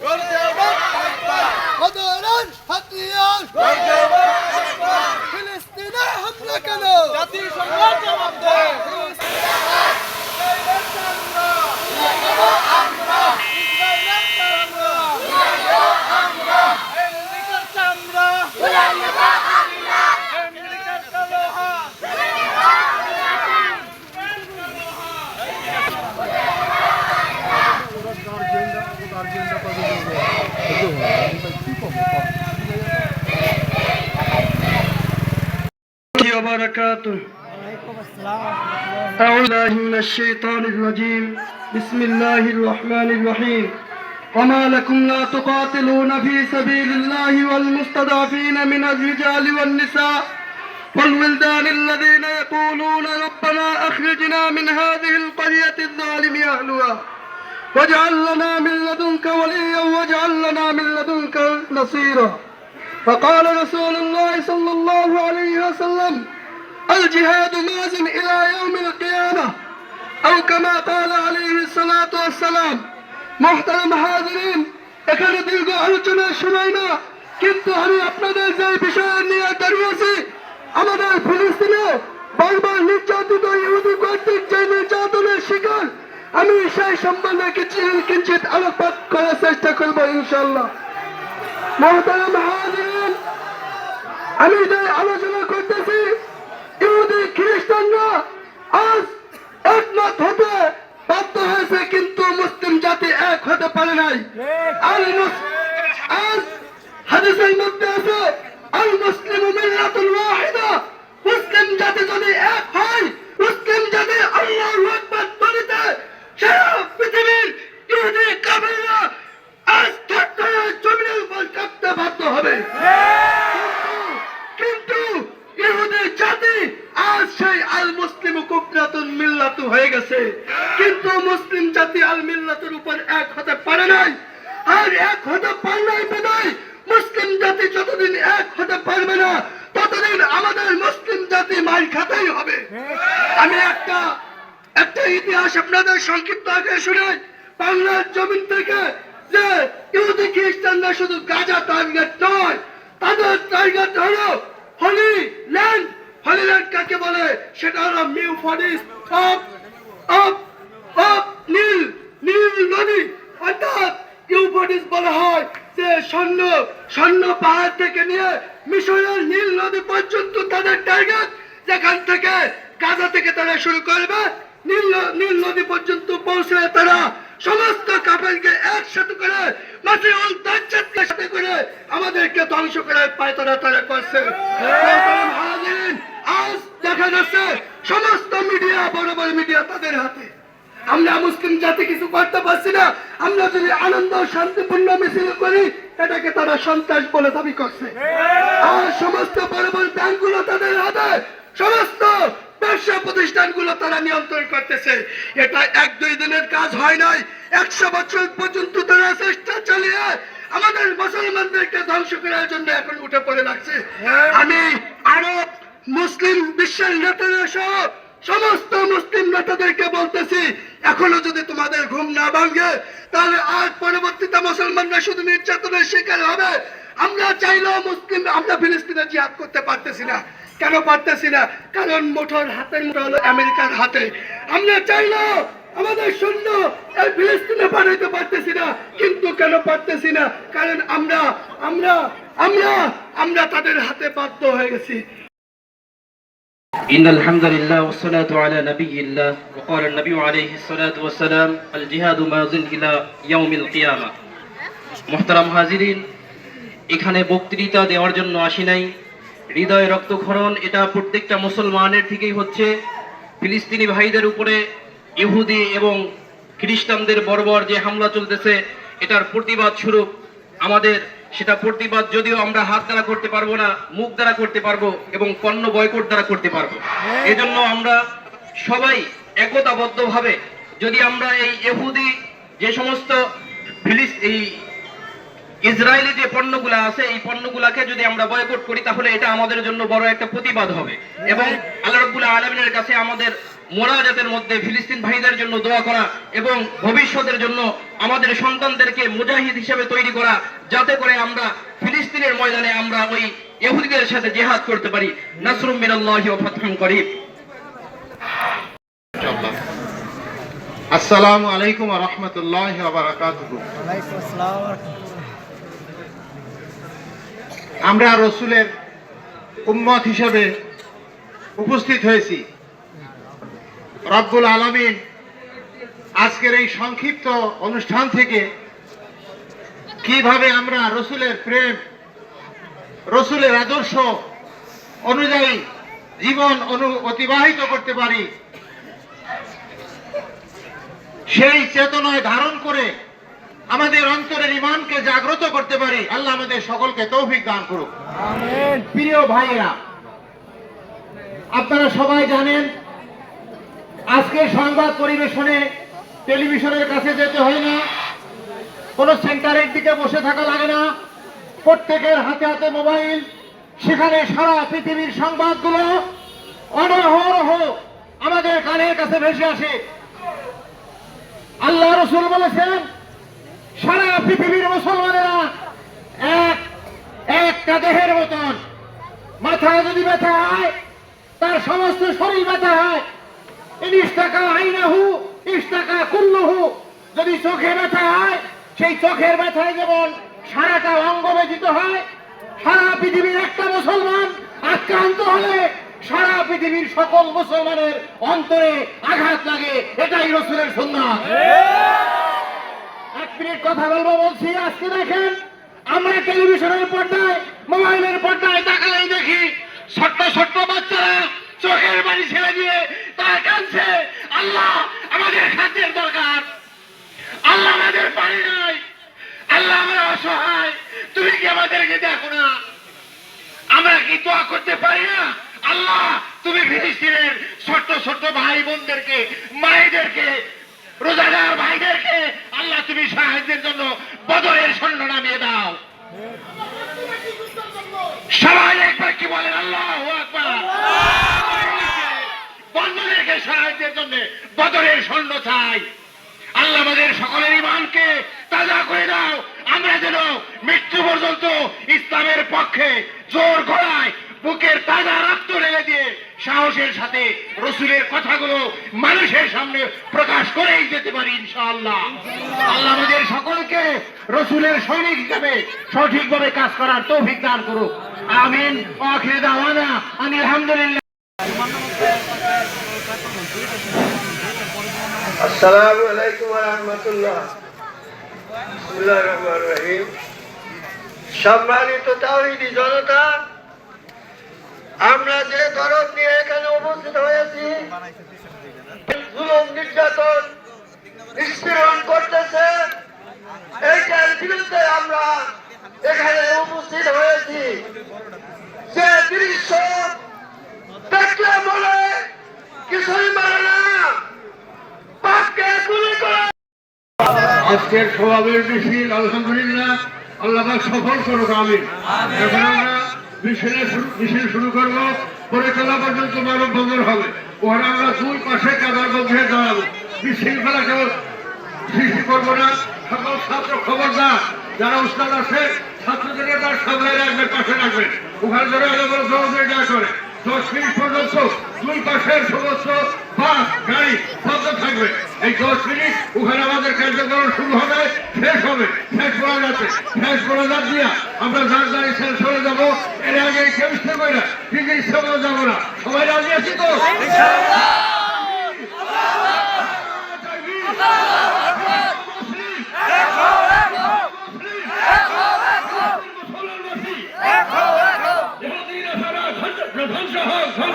Go to the وبركاته. أعوذ من الشيطان الرجيم. بسم الله الرحمن الرحيم. وما لكم لا تقاتلون في سبيل الله والمستضعفين من الرجال والنساء والولدان الذين يقولون ربنا أخرجنا من هذه القرية الظالم أهلها. واجعل لنا من لدنك وليا واجعل لنا من لدنك نصيرا فقال رسول الله صلى الله عليه وسلم الجهاد ماز إلى يوم القيامة أو كما قال عليه الصلاة والسلام محترم হাজিরিন এখানে দীর্ঘ আলোচনার সময় না কিন্তু আমি আপনাদের যে বিষয় নিয়ে দাঁড়িয়েছি আমাদের ফিলিস্তিনে বারবার নির্যাতিত ইহুদি কর্তৃক যে নির্যাতনের শিকার আমি সেই সম্বন্ধে কিছু কিঞ্চিত আলোকপাত করার চেষ্টা করব ইনশাল্লাহ মহতারাম আমি যে আলোচনা করতেছি ইহুদি খ্রিস্টানরা আজ একমত হতে বাধ্য হয়েছে কিন্তু মুসলিম জাতি এক হতে পারে নাই। আল আজ হাদিসের মধ্যে আছে আল মুসলিম মিল্লাতুল ওয়াহিদা মুসলিম জাতি যদি এক হয় মুসলিম জাতি আল্লাহু আকবার বলিতে সারা পৃথিবীর ইহুদি কাফেররা আজ থাকতে জমিনের উপর কাঁপতে বাধ্য হবে কিন্তু ইহুদি জাতি আজ সেই আল মুসলিম কুবরাতুন মিল্লাতু হয়ে গেছে। কিন্তু মুসলিম জাতি আল মিল্লাতের উপর এক হতে পারে নাই। আর এক হতে পারে নাই বিদায় মুসলিম জাতি যতদিন এক হতে পারবে না, ততদিন আমাদের মুসলিম জাতি মার খাতেই হবে। আমি একটা একটা ইতিহাস আপনাদের সংক্ষিপ্ত আগে শুনে বাংলার জমিন থেকে যে ইহুদি খ্রিস্টানরা শুধু গাজা টার্গেট নয়, তাদের টার্গেট হলো হলি ল্যান্ড হলি ল্যান্ড কাকে বলে? সেটা হলো মিউফারিস অফ অফ অফ নীল নীল নদী। অর্থাৎ ইউফারিস বলা হয় যে স্বর্ণ স্বর্ণ পাহাড় থেকে নিয়ে মিশরের নীল নদী পর্যন্ত তাদের টার্গেট যেখান থেকে গাজা থেকে তারা শুরু করবে। নীল নীল নদী পর্যন্ত পৌঁছে তারা সমস্ত কাপড়কে একসাথে করে মাসিউল দাজ্জালকে সাথে করে আমাদেরকে ধ্বংস করার পায়তারা তারা করছে। আজ দেখা যাচ্ছে সমস্ত মিডিয়া বড় বড় মিডিয়া তাদের হাতে। আমরা মুসলিম জাতি কিছু করতে পারছি না। আমরা যদি আনন্দ, শান্তিপূর্ণ মিছিল করি, এটাকে তারা সন্ত্রাস বলে দাবি করছে। আর সমস্ত বড় বড় ব্যাংকগুলো তাদের হাতে, সমস্ত ব্যবসা প্রতিষ্ঠানগুলো তারা নিয়ন্ত্রণ করতেছে। এটা এক দুই দিনের কাজ হয় নাই। একশো বছর পর্যন্ত তারা চেষ্টা চালিয়ে আমাদের মুসলমানদেরকে ধ্বংস করার জন্য এখন উঠে পড়ে লাগছে। আমি আরব মুসলিম বিশ্বের নেতারা সহ সমস্ত মুসলিম নেতাদেরকে বলতেছি এখনও যদি তোমাদের ঘুম না ভাঙে তাহলে আজ পরবর্তীতে মুসলমানরা শুধু নির্যাতনের শিকার হবে। আমরা চাইলেও মুসলিম আমরা ফিলিস্তিনে জিহাদ করতে পারতেছি না। কেন পারতেছি না? কারণ মোটর হাতের মুঠো হলো আমেরিকার হাতে। আমরা চাইলেও আমাদের সৈন্য এই ফিলিস্তিনে পাঠাইতে পারতেছি না কিন্তু কেন পারতেছি না কারণ আমরা আমরা আমরা আমরা তাদের হাতে বাধ্য হয়ে গেছি إن الحمد لله والصلاة على نبي الله وقال النبي عليه الصلاة والسلام الجهاد مازن إلى يوم القيامة محترم হাজিরিন এখানে বক্তৃতা দেওয়ার জন্য আসি নাই হৃদয় রক্তক্ষরণ এটা প্রত্যেকটা মুসলমানের থেকেই হচ্ছে ফিলিস্তিনি ভাইদের উপরে ইহুদি এবং খ্রিস্টানদের বর্বর যে হামলা চলতেছে এটার প্রতিবাদ স্বরূপ আমাদের সেটা প্রতিবাদ যদিও আমরা হাত দ্বারা করতে পারব না মুখ দ্বারা করতে পারব এবং পণ্য বয়কট দ্বারা করতে পারব। এজন্য আমরা সবাই একতাবদ্ধভাবে যদি আমরা এই এহুদি যে সমস্ত ফিলিস এই ইসরায়েলি যে পণ্যগুলো আছে এই পণ্যগুলাকে যদি আমরা বয়কট করি তাহলে এটা আমাদের জন্য বড় একটা প্রতিবাদ হবে। এবং আল্লাহ রাব্বুল আলমিনের কাছে আমাদের মোনাজাতের মধ্যে ফিলিস্তিন ভাইদের জন্য দোয়া করা এবং ভবিষ্যতের জন্য আমাদের সন্তানদেরকে মুজাহিদ হিসেবে তৈরি করা, যাতে করে আমরা ফিলিস্তিনের ময়দানে আমরা ওই ইহুদিদের সাথে জেহাদ করতে পারি। নাসরুম মিনাল্লাহি ওয়া ফাতহুন করিব আসসালামু আলাইকুম রহমতুল্লাহ বারাকাতুহু। আমরা রসুলের উম্মত হিসেবে উপস্থিত হয়েছি। রব্বুল আলমিন আজকের এই সংক্ষিপ্ত অনুষ্ঠান থেকে কীভাবে আমরা রসুলের প্রেম রসুলের আদর্শ অনুযায়ী জীবন অনু অতিবাহিত করতে পারি সেই চেতনায় ধারণ করে আমাদের অন্তরের ইমানকে জাগ্রত করতে পারি আল্লাহ আমাদের সকলকে তৌফিক দান করুক। প্রিয় ভাইয়েরা আপনারা সবাই জানেন আজকের সংবাদ পরিবেশনে টেলিভিশনের কাছে যেতে হয় না। কোনো সেন্টারের দিকে বসে থাকা লাগে না। প্রত্যেকের হাতে হাতে মোবাইল। সেখানে সারা পৃথিবীর সংবাদগুলো অনহরহ আমাদের কানের কাছে ভেসে আসে। আল্লাহ রসুল বলেছেন, সারা পৃথিবীর মুসলমানেরা এক, একটা দেহের মতন। মাথা যদি ব্যথা হয়, তার সমস্ত শরীর ব্যথা হয়। যদি চোখে ব্যথা হয় সেই চোখের ব্যথায় যেমন সারাটা অঙ্গ ব্যথিত হয় সারা পৃথিবীর একটা মুসলমান আক্রান্ত হলে সারা পৃথিবীর সকল মুসলমানের অন্তরে আঘাত লাগে এটাই রসুলের সুন্নাত এক মিনিট কথা বলব বলছি আজকে দেখেন আমরা টেলিভিশনের পর্দায় মোবাইলের পর্দায় তাকালেই দেখি ছোট্ট ছোট্ট বাচ্চারা চোখের বাড়ি ছেড়ে দিয়ে তারা কাঁদছে আল্লাহ আমাদের খাদ্যের দরকার। আল্লাহ আমাদের পানি নাই। আল্লাহ আমরা অসহায়। তুমি কি আমাদেরকে দেখো না? আমরা কি দোয়া করতে পারি না? আল্লাহ, তুমি ফিলিস্তিনের ছোট্ট ছোট্ট ভাই বোনদেরকে, মায়েদেরকে, রোজাদার ভাইদেরকে আল্লাহ তুমি সাহায্যের জন্য বদরের সৈন্য নামিয়ে দাও সবাই একবার কি বলেন আল্লাহ আকবার বন্ধুদেরকে সাহায্যের জন্য বদরের সৈন্য চাই। আল্লাহ আমাদের সকলের ইমানকে তাজা করে দাও। আমরা যেন মৃত্যু পর্যন্ত ইসলামের পক্ষে জোর গড়ায় বুকের তাজা রক্ত ঢেলে দিয়ে সাহসের সাথে রসুলের কথাগুলো মানুষের সামনে প্রকাশ করেই যেতে পারি ইনশাআল্লাহ। আল্লাহ আমাদের সকলকে রসুলের সৈনিক হিসাবে সঠিকভাবে কাজ করার তৌফিক দান করুক। আমিন। আখির দাওয়ানা আমি আলহামদুলিল্লাহ আসসালামু আলাইকুম রাহমাতুল্লাহ। রহমানির রহিম। সম্মানিত তাওহীদি জনতা, আমরা যে দরদ নিয়ে এখানে উপস্থিত হয়েছি জুলুম নির্যাতন নিষ্পীড়ন করতেছে, এইটার বিরুদ্ধে আমরা এখানে উপস্থিত হয়েছি। যে দৃশ্য দেখলে বলে কিছুই মানে না। আজকের স্বভাবের মিছিল আলহামদুলিল্লাহ আল্লাহ সফল করুক আমি এখন আমরা মিছিলে মিছিল শুরু করব। পরে চলা পর্যন্ত মানব বন্দর হবে। ওখানে আমরা দুই পাশে কাদার মধ্যে দাঁড়াবো। বিশৃঙ্খলা কেউ সৃষ্টি করব না। সকল ছাত্র খবরদার যারা উস্তাদ আছে ছাত্রদের তার সামনে রাখবে পাশে রাখবে। ওখানে ধরে আলাদা সহযোগিতা করে। দশ মিনিট পর্যন্ত দুই পাশের সমস্ত বাস গাড়ি বন্ধ থাকবে এই দশ মিনিট ওখানে আমাদের কার্যক্রম শুরু হবে শেষ হবে শেষ করা যাচ্ছে শেষ করা যাক দিয়া আমরা যার গাড়ি শেষ হয়ে যাব এর আগে কেউ ইচ্ছে করে না কিন্তু ইচ্ছে করে যাব না সবাই রাজি আছি তো ভাই শহীদ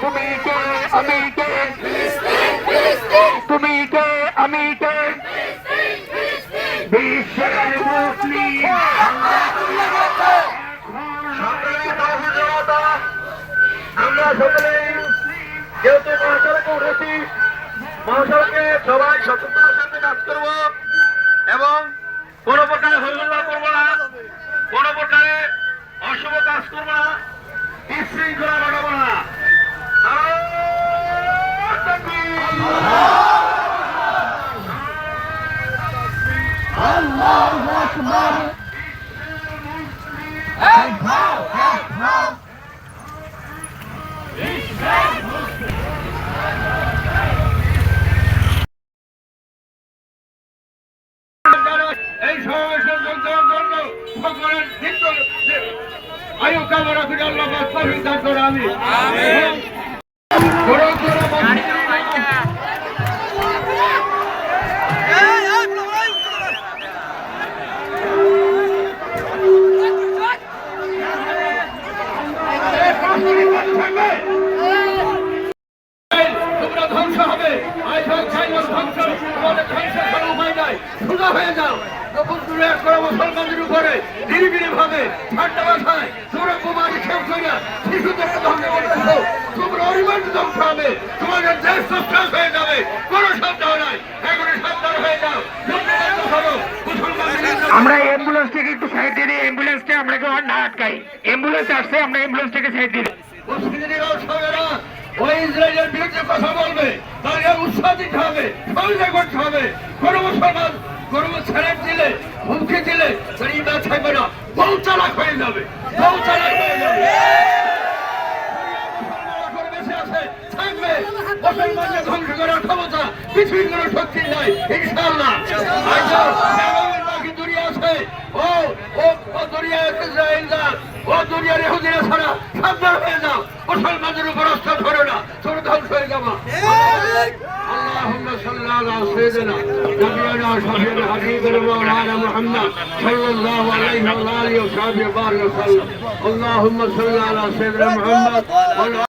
তুমি কে তুমি কে, আমি আমরা সকলে যেহেতু মহাসড়কে উঠেছি মহাসড়কে সবাই সচেতনার সাথে এবং কোনো প্রকার হইহল্লা করব না, কোনো প্রকারে অশুভ কাজ করব না। বিশৃঙ্খলা ঘটাবো না। এই সমাবেশের যোগদান জন্য সকলের দীর্ঘ আয়ু কামনা করে আল্লাহ আমরা কেউ আর না আটকাই। অ্যাম্বুলেন্স আসছে, আমরা অ্যাম্বুলেন্স থেকে সাইড দিই। ক্ষমতা পৃথিবীর কোনো শক্তি নাই, ইনশাআল্লাহ। سيدنا نبينا وشفينا حبيبنا مولانا محمد صلى الله عليه وعلى اله وصحبه وبارك وسلم. اللهم صل على سيدنا محمد